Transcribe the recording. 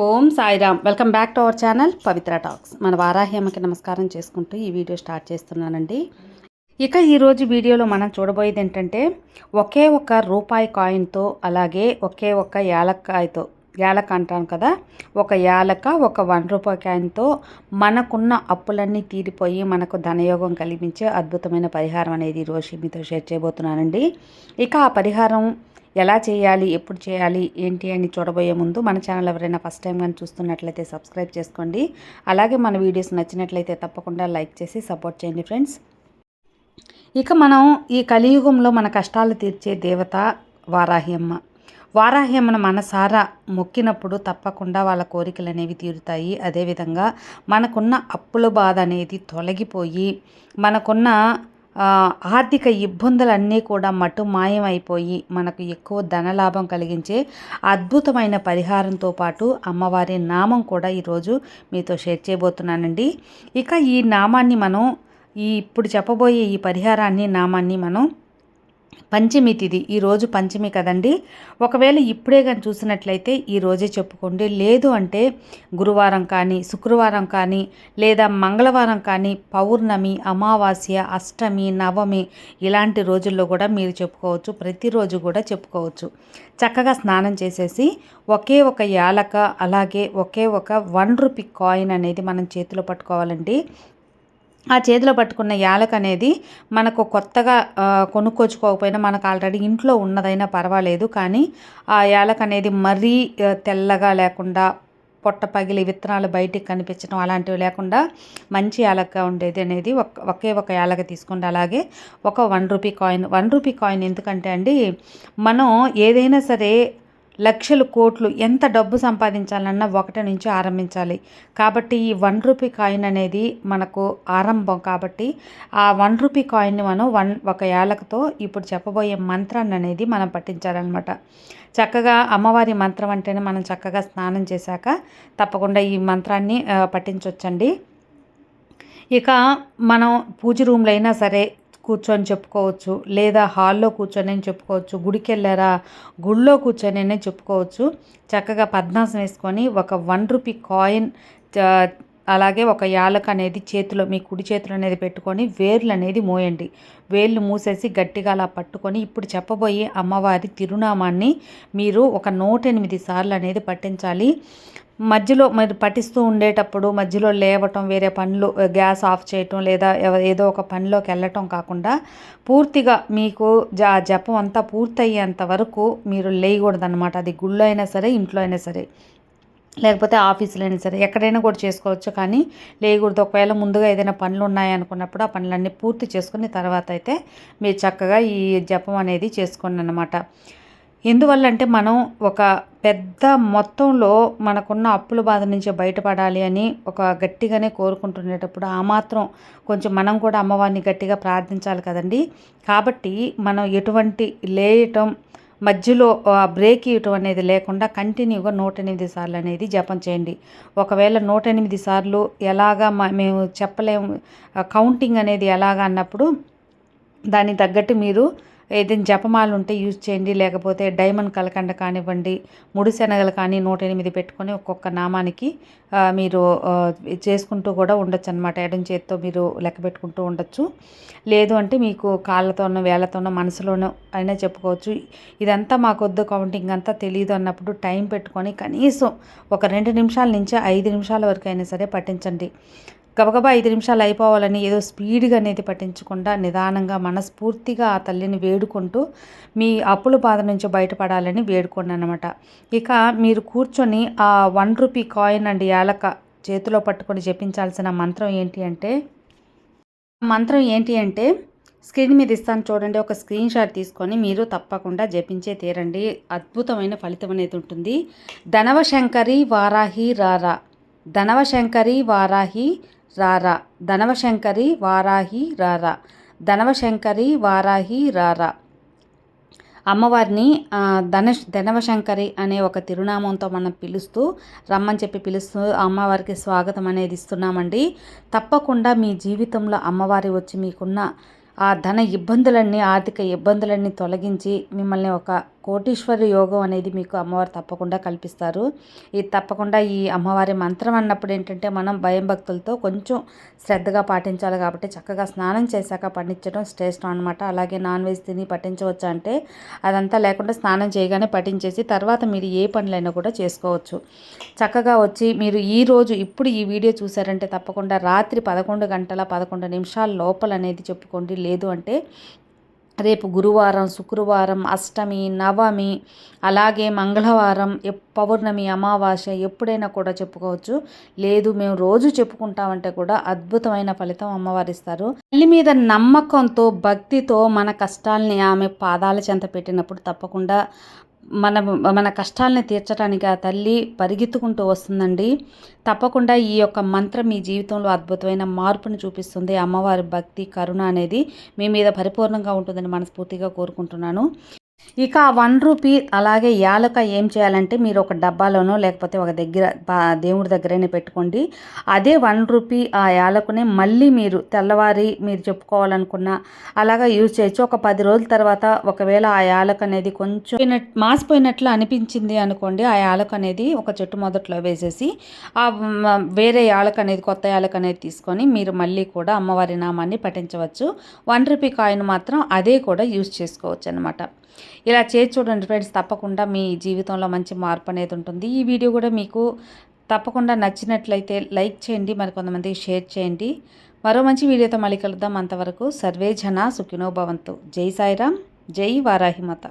Om Sairam. Welcome back to our channel Pavitra talks. మన వారాహ్యమకి నమస్కారం చేసుకుంటూ ఈ వీడియో స్టార్ట్ చేస్తున్నానండి. ఇక ఈరోజు వీడియోలో మనం చూడబోయేది ఏంటంటే ఒకే ఒక రూపాయి కాయిన్తో అలాగే ఒకే ఒక యాలక్కాయతో యాలక అంటాను కదా ఒక యాలక ఒక వన్ రూపాయి కాయిన్తో మనకున్న అప్పులన్నీ తీరిపోయి మనకు ధనయోగం కలిగించే అద్భుతమైన పరిహారం అనేది ఈరోజు మీతో షేర్ చేయబోతున్నానండి. ఇక ఆ పరిహారం ఎలా చేయాలి ఎప్పుడు చేయాలి ఏంటి అని చూడబోయే ముందు మన ఛానల్ ఎవరైనా ఫస్ట్ టైం కానీ చూస్తున్నట్లయితే సబ్స్క్రైబ్ చేసుకోండి. అలాగే మన వీడియోస్ నచ్చినట్లయితే తప్పకుండా లైక్ చేసి సపోర్ట్ చేయండి ఫ్రెండ్స్. ఇక మనం ఈ కలియుగంలో మన కష్టాలు తీర్చే దేవత వారాహ్యమ్మ. వారాహ్యమ్మను మనసారా మొక్కినప్పుడు తప్పకుండా వాళ్ళ కోరికలు అనేవి తీరుతాయి. అదేవిధంగా మనకున్న అప్పుల బాధ అనేది తొలగిపోయి మనకున్న ఆర్థిక ఇబ్బందులన్నీ కూడా మటు మాయమైపోయి మనకు ఎక్కువ ధనలాభం కలిగించే అద్భుతమైన పరిహారంతో పాటు అమ్మవారి నామం కూడా ఈరోజు మీతో షేర్ చేయబోతున్నానండి. ఇక ఈ నామాన్ని మనం ఈ ఇప్పుడు చెప్పబోయే ఈ పరిహారాన్ని నామాన్ని మనం పంచమి తిది. ఈరోజు పంచమి కదండి. ఒకవేళ ఇప్పుడే కానీ చూసినట్లయితే ఈ రోజే చెప్పుకోండి. లేదు అంటే గురువారం కానీ శుక్రవారం కానీ లేదా మంగళవారం కానీ పౌర్ణమి అమావాస్య అష్టమి నవమి ఇలాంటి రోజుల్లో కూడా మీరు చెప్పుకోవచ్చు. ప్రతిరోజు కూడా చెప్పుకోవచ్చు. చక్కగా స్నానం చేసేసి ఒకే ఒక యాలక అలాగే ఒకే ఒక వన్ రూపీ కాయిన్ అనేది మనం చేతిలో పట్టుకోవాలండి. ఆ చేతిలో పట్టుకున్న యాలక అనేది మనకు కొత్తగా ఆ, కొనుక్కొచ్చుకోకపోయినా మనకు ఆల్రెడీ ఇంట్లో ఉన్నదైనా పర్వాలేదు. కానీ ఆ యాలక అనేది మరీ తెల్లగా లేకుండా పొట్ట పగిలి విత్తనాలు బయటికి కనిపించడం అలాంటివి లేకుండా మంచి యాలక ఉండేది అనేది ఒక ఒకే ఒక యాలక తీసుకోండి అలాగే ఒక one rupee coin one rupee coin ఎందుకంటే అండి మనం ఏదైనా సరే లక్షలు కోట్లు ఎంత డబ్బు సంపాదించాలన్నా ఒకటి నుంచి ఆరంభించాలి. కాబట్టి ఈ వన్ రూపీ కాయిన్ అనేది మనకు ఆరంభం కాబట్టి ఆ వన్ రూపీ కాయిన్ని మనం వన్ ఒక ఏళ్ళకతో ఇప్పుడు చెప్పబోయే మంత్రాన్ని అనేది మనం పట్టించాలన్నమాట చక్కగా అమ్మవారి మంత్రం అంటేనే మనం చక్కగా స్నానం చేశాక తప్పకుండా ఈ మంత్రాన్ని పట్టించవచ్చండి ఇక మనం పూజ రూమ్లో అయినా సరే కూర్చొని చెప్పుకోవచ్చు లేదా హాల్లో కూర్చొని చెప్పుకోవచ్చు గుడికి వెళ్ళారా గుళ్ళో కూర్చొని చెప్పుకోవచ్చు. చక్కగా పద్మాసం వేసుకొని ఒక వన్ రూపీ కాయిన్ అలాగే ఒక యాలక అనేది చేతిలో మీ కుడి చేతిలో అనేది పెట్టుకొని వేర్లు అనేది మోయండి. వేర్లు మూసేసి గట్టిగా అలా పట్టుకొని ఇప్పుడు చెప్పబోయే అమ్మవారి తిరునామాన్ని మీరు ఒక నూట ఎనిమిది సార్లు అనేది పట్టించాలి మధ్యలో మీరు పఠిస్తూ ఉండేటప్పుడు మధ్యలో లేవటం వేరే పనులు గ్యాస్ ఆఫ్ చేయటం లేదా ఏదో ఒక పనిలోకి వెళ్ళటం కాకుండా పూర్తిగా మీకు జ జపం అంతా పూర్తయ్యేంత వరకు మీరు లేయకూడదు అది గుళ్ళో అయినా సరే ఇంట్లో అయినా సరే. లేకపోతే ఆఫీసులో అయినా సరే ఎక్కడైనా కూడా చేసుకోవచ్చు. కానీ లేకూడదు ఒకవేళ ముందుగా ఏదైనా పనులు ఉన్నాయనుకున్నప్పుడు ఆ పనులన్నీ పూర్తి చేసుకుని తర్వాత అయితే మీరు చక్కగా ఈ జపం అనేది చేసుకోండి అనమాట ఎందువల్ల అంటే మనం ఒక పెద్ద మొత్తంలో మనకున్న అప్పుల బాధ నుంచి బయటపడాలి అని ఒక గట్టిగానే కోరుకుంటునేటప్పుడు ఆ మాత్రం కొంచెం మనం కూడా అమ్మవారిని గట్టిగా ప్రార్థించాలి కదండి. కాబట్టి మనం ఎటువంటి లేయటం మధ్యలో బ్రేక్ ఇవ్వటం అనేది లేకుండా కంటిన్యూగా నూట ఎనిమిది సార్లు అనేది జపం చేయండి. ఒకవేళ నూట ఎనిమిది సార్లు ఎలాగా మేము చెప్పలేము కౌంటింగ్ అనేది ఎలాగా అన్నప్పుడు దానికి తగ్గట్టు మీరు ఏదైనా జపమాలు ఉంటే యూజ్ చేయండి. లేకపోతే డైమండ్ కలకండ కానివ్వండి ముడిశనగలు కానీ నూట ఎనిమిది పెట్టుకొని ఒక్కొక్క నామానికి మీరు చేసుకుంటూ కూడా ఉండొచ్చు అనమాట ఎడం చేత్తో మీరు లెక్క పెట్టుకుంటూ ఉండొచ్చు. లేదు అంటే మీకు కాళ్ళతోనో వేళ్ళతోనో మనసులోనో అయినా చెప్పుకోవచ్చు. ఇదంతా మాకొద్దు కౌంటింగ్ అంతా తెలియదు అన్నప్పుడు టైం పెట్టుకొని కనీసం ఒక రెండు నిమిషాల నుంచి ఐదు నిమిషాల వరకు అయినా సరే పట్టించండి గబగబా ఐదు నిమిషాలు అయిపోవాలని ఏదో స్పీడ్గా అనేది పట్టించకుండా నిదానంగా మనస్ఫూర్తిగా ఆ తల్లిని వేడుకుంటూ మీ అప్పుల బాధ నుంచి బయటపడాలని వేడుకోండి అనమాట ఇక మీరు కూర్చొని ఆ వన్ రూపీ కాయిన్ అండ్ యాలక చేతిలో పట్టుకొని జపించాల్సిన మంత్రం ఏంటి అంటే మంత్రం ఏంటి అంటే స్క్రీన్ మీద ఇస్తాను చూడండి ఒక స్క్రీన్ షాట్ తీసుకొని మీరు తప్పకుండా జపించే తీరండి. అద్భుతమైన ఫలితం అనేది ఉంటుంది. ధనవశంకరి వారాహి రారా. ధనవశంకరి వారాహి రారా. ధనవశంకరి వారాహి రారా. ధనవశంకరి వారాహి రారా. అమ్మవారిని ఆ, ధన ధనవశంకరి అనే ఒక తిరునామంతో మనం పిలుస్తూ రమ్మని చెప్పి పిలుస్తూ అమ్మవారికి స్వాగతం అనేది ఇస్తున్నామండి. తప్పకుండా మీ జీవితంలో అమ్మవారి వచ్చి మీకున్న ఆ ధన ఇబ్బందులన్నీ ఆర్థిక ఇబ్బందులన్నీ తొలగించి మిమ్మల్ని ఒక కోటీశ్వర యోగం అనేది మీకు అమ్మవారు తప్పకుండా కల్పిస్తారు. ఇది తప్పకుండా ఈ అమ్మవారి మంత్రం అన్నప్పుడు ఏంటంటే మనం భయం భక్తులతో కొంచెం శ్రద్ధగా పాటించాలి కాబట్టి చక్కగా స్నానం చేశాక పఠించడం శ్రేష్టం అనమాట అలాగే నాన్ వెజ్ తిని పఠించవచ్చు అంటే అదంతా లేకుండా స్నానం చేయగానే పఠించేసి తర్వాత మీరు ఏ పనులైనా కూడా చేసుకోవచ్చు. చక్కగా వచ్చి మీరు ఈ రోజు ఇప్పుడు ఈ వీడియో చూసారంటే తప్పకుండా రాత్రి పదకొండు గంటల పదకొండు నిమిషాల లోపల అనేది చెప్పుకోండి. లేదు అంటే రేపు గురువారం శుక్రవారం అష్టమి నవమి అలాగే మంగళవారం పౌర్ణమి అమావాస్య ఎప్పుడైనా కూడా చెప్పుకోవచ్చు. లేదు మేము రోజు చెప్పుకుంటామంటే కూడా అద్భుతమైన ఫలితం అమ్మవారిస్తారు తల్లి మీద నమ్మకంతో భక్తితో మన కష్టాల్ని ఆమె పాదాల చెంత పెట్టినప్పుడు తప్పకుండా మన మన కష్టాలని తీర్చడానికి ఆ తల్లి పరిగెత్తుకుంటూ వస్తుందండి. తప్పకుండా ఈ యొక్క మంత్రం మీ జీవితంలో అద్భుతమైన మార్పును చూపిస్తుంది. అమ్మవారి భక్తి కరుణ అనేది మీ మీద పరిపూర్ణంగా ఉంటుందని మనస్ఫూర్తిగా కోరుకుంటున్నాను. ఇక ఆ వన్ రూపీ అలాగే యాలక ఏం చేయాలంటే మీరు ఒక డబ్బాలోనో లేకపోతే ఒక దగ్గర దేవుడి దగ్గరైనా పెట్టుకోండి. అదే వన్ రూపీ ఆ యాలకునే మళ్ళీ మీరు తెల్లవారి మీరు చెప్పుకోవాలనుకున్న అలాగా యూజ్ చేయొచ్చు. ఒక పది రోజుల తర్వాత ఒకవేళ ఆ యాలక అనేది కొంచెం మాసిపోయినట్లు అనిపించింది అనుకోండి ఆ యాలక అనేది ఒక చెట్టు మొదట్లో వేసేసి ఆ వేరే యాలక అనేది కొత్త యాలక అనేది తీసుకొని మీరు మళ్ళీ కూడా అమ్మవారి నామాన్ని పఠించవచ్చు. వన్ రూపీ కాయిన్ మాత్రం అదే కూడా యూజ్ చేసుకోవచ్చు అనమాట ఇలా చేసి చూడండి ఫ్రెండ్స్ తప్పకుండా మీ జీవితంలో మంచి మార్పు అనేది ఉంటుంది. ఈ వీడియో కూడా మీకు తప్పకుండా నచ్చినట్లయితే లైక్ చేయండి మరి కొంతమందికి షేర్ చేయండి. మరో మంచి వీడియోతో మళ్ళీ కలుద్దాం. అంతవరకు సర్వే జన సుఖినో భవంతు. జై సాయిరామ్ జై వారాహిమత.